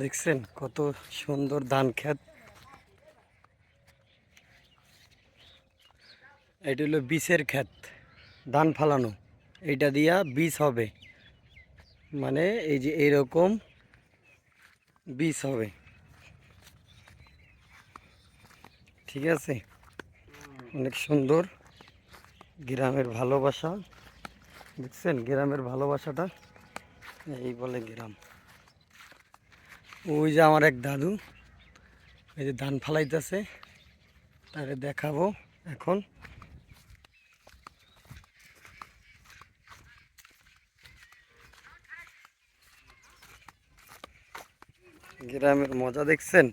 দেখছেন কত সুন্দর ধান ক্ষেত। এটি হলো বীজের ক্ষেত, ধান ফালানো। এইটা দিয়া বীজ হবে। মানে এই যে এইরকম বীজ হবে। ঠিক আছে? অনেক সুন্দর গ্রামের ভালোবাসা। দেখছেন? গ্রামের ভালোবাসাটা, এই বলে গ্রাম। ওই যে আমার এক দাদু, এই যে ধান ফালাইতেছে, তারে দেখাবো এখন। গ্রামের মজা দেখছেন?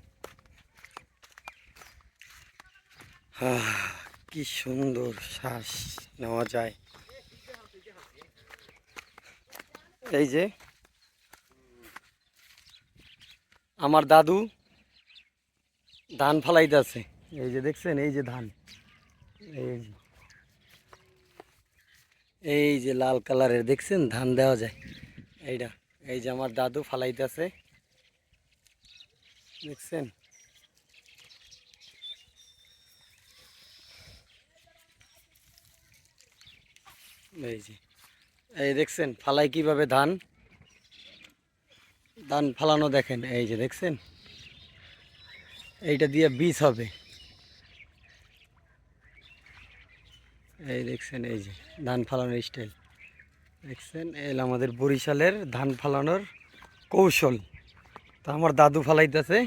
কি সুন্দর শ্বাস নেওয়া যায়। এই যে আমার দাদু ধান ফালাইতেছে। এই যে দেখছেন এই যে ধান। এই যে। এই যে লাল কালারের দেখছেন? ধান দেওয়া যায়। এইটা এই যে আমার দাদু ফালাইতেছে। দেখছেন? এই যে এই দেখছেন? ফালাই কীভাবে ধান? ধান ফালানো দেখেন, এই যে দেখছেন? এইটা দিয়ে বীজ হবে। এই দেখছেন, এই যে ধান ফালানোর স্টাইল দেখছেন, এই আমাদের বরিশালের ধান ফালানোর কৌশল। তো আমার দাদু ফালাইতেছে।